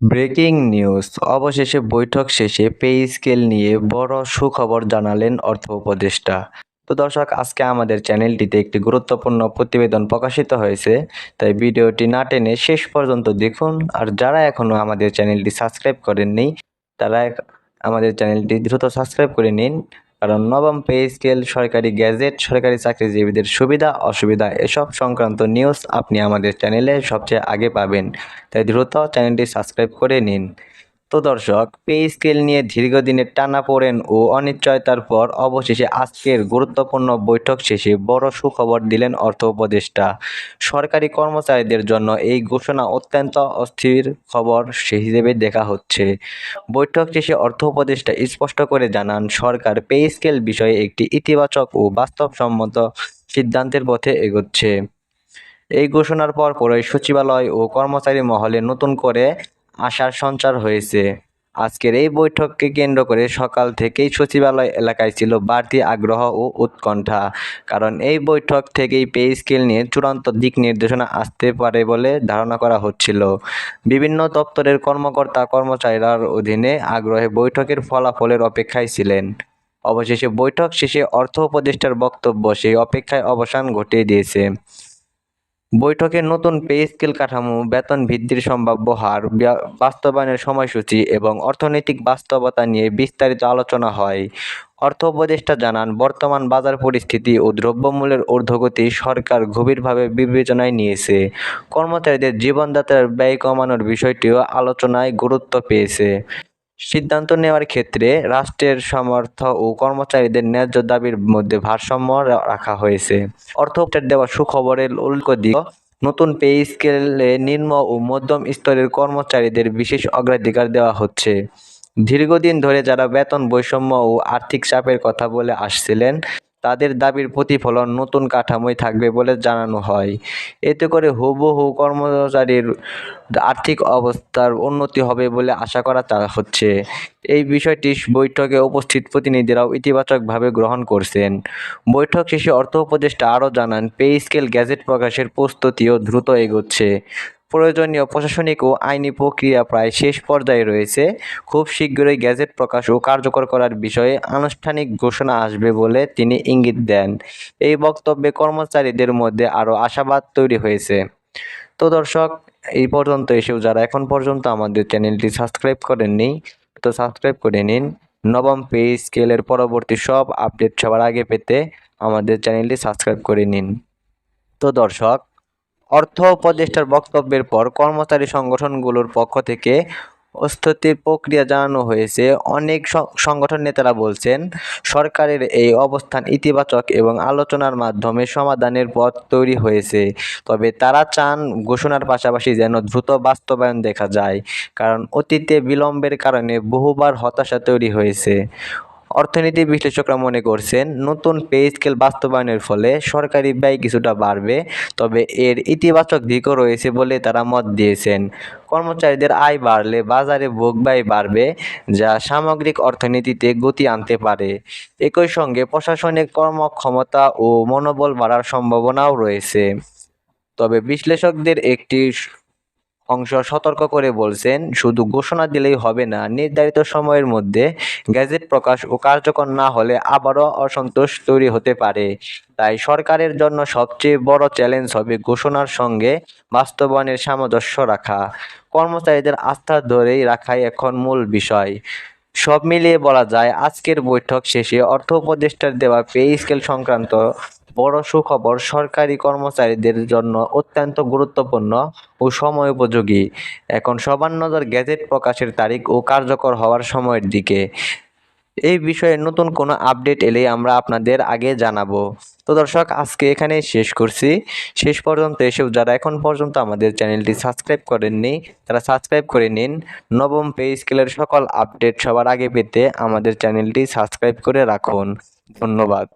Breaking news. অবশেষে বৈঠক শেষে পে স্কেল নিয়ে বড় সুখবর জানালেন অর্থ উপদেষ্টা। তো দর্শক, আজকে আমাদের চ্যানেলটিতে একটি গুরুত্বপূর্ণ প্রতিবেদন প্রকাশিত হয়েছে। তাই ভিডিওটি না টেনে শেষ পর্যন্ত দেখুন। আর যারা এখনও আমাদের চ্যানেলটি সাবস্ক্রাইব করেননি, তারা আমাদের চ্যানেলটি দ্রুত সাবস্ক্রাইব করে নিন। কারণ নবম পে স্কেল, সরকারি গ্যাজেট, সরকারি চাকরিজীবীদের সুবিধা, অসুবিধা, এসব সংক্রান্ত নিউজ আপনি আমাদের চ্যানেলে সবচেয়ে আগে পাবেন। তাই দ্রুত চ্যানেলটি সাবস্ক্রাইব করে নিন। তো দর্শক পে স্কেল নিয়ে দীর্ঘদিনের টানা পড়েন ও অনিশ্চয়তার পর অবশেষে আজকের গুরুত্বপূর্ণ বৈঠক শেষে বড় সুখবর দিলেন অর্থ উপদেষ্টা। সরকারি কর্মচারীদের জন্য এই ঘোষণা অত্যন্ত অস্থির খবর হিসেবে দেখা হচ্ছে। বৈঠক শেষে অর্থ উপদেষ্টা স্পষ্ট করে জানান, সরকার পে স্কেল বিষয়ে একটি ইতিবাচক ও বাস্তবসম্মত সিদ্ধান্তের পথে এগোচ্ছে। এই ঘোষণার পর পরই সচিবালয় ও কর্মচারী মহলে নতুন করে আশার সঞ্চার হয়েছে। আজকের এই বৈঠককে কেন্দ্র করে সকাল থেকেই সচিবালয় এলাকায় ছিল বাড়তি আগ্রহ ও উৎকণ্ঠা। কারণ এই বৈঠক থেকেই পে স্কেল নিয়ে চূড়ান্ত দিক নির্দেশনা আসতে পারে বলে ধারণা করা হচ্ছিল। বিভিন্ন দপ্তরের কর্মকর্তা কর্মচারীরার অধীনে আগ্রহে বৈঠকের ফলাফলের অপেক্ষায় ছিলেন। অবশেষে বৈঠক শেষে অর্থ উপদেষ্টার বক্তব্য সেই অপেক্ষায় অবসান ঘটিয়ে দিয়েছে। বৈঠকে নতুন পে স্কেল কাঠামো, বেতন বৃদ্ধির সম্ভাব্য হার বাস্তবায়নের সময়সূচি এবং অর্থনৈতিক বাস্তবতা নিয়ে বিস্তারিত আলোচনা হয়। অর্থ উপদেষ্টা জানান, বর্তমান বাজার পরিস্থিতি ও দ্রব্যমূল্যের ঊর্ধ্বগতি সরকার গভীরভাবে বিবেচনায় নিয়েছে। কর্মচারীদের জীবনযাত্রার ব্যয় কমানোর বিষয়টিও আলোচনায় গুরুত্ব পেয়েছে। সিদ্ধান্ত নেওয়ার ক্ষেত্রে রাষ্ট্রের সমর্থ ও কর্মচারীদের ন্যায্য দাবির মধ্যে ভারসাম্য রাখা হয়েছে। অর্থ দেওয়া সুখবরের উল্লেখ নতুন পে স্কেলে নিম্ন ও মধ্যম স্তরের কর্মচারীদের বিশেষ অগ্রাধিকার দেওয়া হচ্ছে। দীর্ঘদিন ধরে যারা বেতন বৈষম্য ও আর্থিক চাপের কথা বলে আসছিলেন তাদের দাবির প্রতিফলন নতুন কাঠামোয় থাকবে বলে জানানো হয়। এতে করে হুবহু কর্মচারীর আর্থিক অবস্থার উন্নতি হবে বলে আশা করা হচ্ছে। এই বিষয়টি বৈঠকে উপস্থিত প্রতিনিধিরাও ইতিবাচকভাবে গ্রহণ করছেন। বৈঠক শেষে অর্থ উপদেষ্টা আরও জানান, পে স্কেল গ্যাজেট প্রকাশের প্রস্তুতিও দ্রুত এগোচ্ছে। প্রয়োজনীয় প্রশাসনিক ও আইনি প্রক্রিয়া প্রায় শেষ পর্যায়ে রয়েছে। খুব শীঘ্রই গ্যাজেট প্রকাশ ও কার্যকর করার বিষয়ে আনুষ্ঠানিক ঘোষণা আসবে বলে তিনি ইঙ্গিত দেন। এই বক্তব্যে কর্মচারীদের মধ্যে আরও আশাবাদ তৈরি হয়েছে। তো দর্শক, এই পর্যন্ত এসেও যারা এখন পর্যন্ত আমাদের চ্যানেলটি সাবস্ক্রাইব করেননি, তো সাবস্ক্রাইব করে নিন। নবম পে স্কেলের পরবর্তী সব আপডেট সবার আগে পেতে আমাদের চ্যানেলটি সাবস্ক্রাইব করে নিন। তো দর্শক অর্থ উপদেষ্টার বক্তব্যের পর কর্মচারী সংগঠনগুলোর পক্ষ থেকে অস্থিতির প্রক্রিয়া জানানো হয়েছে। অনেক সংগঠন নেতারা বলছেন, সরকারের এই অবস্থান ইতিবাচক এবং আলোচনার মাধ্যমে সমাধানের পথ তৈরি হয়েছে। তবে তারা চান ঘোষণার পাশাপাশি যেন দ্রুত বাস্তবায়ন দেখা যায়, কারণ অতীতে বিলম্বের কারণে বহুবার হতাশা তৈরি হয়েছে। অর্থনীতি বিশ্লেষকরা মনে করছেন, নতুন পে স্কেল বাস্তবায়নের ফলে সরকারি ব্যয় কিছুটা বাড়বে, তবে এর ইতিবাচক দিকও রয়েছে বলে তারা মত দিয়েছেন। কর্মচারীদের আয় বাড়লে বাজারে ভোগ ব্যয় বাড়বে, যা সামগ্রিক অর্থনীতিতে গতি আনতে পারে। একই সঙ্গে প্রশাসনিক কর্মক্ষমতা ও মনোবল বাড়ার সম্ভাবনাও রয়েছে। তবে বিশ্লেষকদের একটি অংশ সতর্ক করে বলছেন, শুধু ঘোষণা দিলেই হবে না, নির্ধারিত সময়ের মধ্যে গ্যাজেট প্রকাশ ও কার্যকর না হলে আবারও অসন্তোষ তৈরি হতে পারে। তাই সরকারের জন্য সবচেয়ে বড় চ্যালেঞ্জ হবে ঘোষণার সঙ্গে বাস্তবায়নের সামঞ্জস্য রাখা। কর্মচারীদের আস্থা ধরেই রাখাই এখন মূল বিষয়। সব মিলিয়ে বলা যায়, আজকের বৈঠক শেষে অর্থ উপদেষ্টার দেওয়া পে স্কেল সংক্রান্ত বড় সুখবর সরকারি কর্মচারীদের জন্য অত্যন্ত গুরুত্বপূর্ণ ও সময় উপযোগী। এখন সবার নজর গ্যাজেট প্রকাশের তারিখ ও কার্যকর হওয়ার সময়ের দিকে। এই বিষয়ে নতুন কোনো আপডেট এলে আমরা আপনাদের আগে জানাব। তো দর্শক, আজকে এখানে শেষ করছি। শেষ পর্যন্ত এসেও যারা এখন পর্যন্ত আমাদের চ্যানেলটি সাবস্ক্রাইব করেননি, তারা সাবস্ক্রাইব করে নিন। নবম পে স্কেলের সকল আপডেট সবার আগে পেতে আমাদের চ্যানেলটি সাবস্ক্রাইব করে রাখুন। ধন্যবাদ।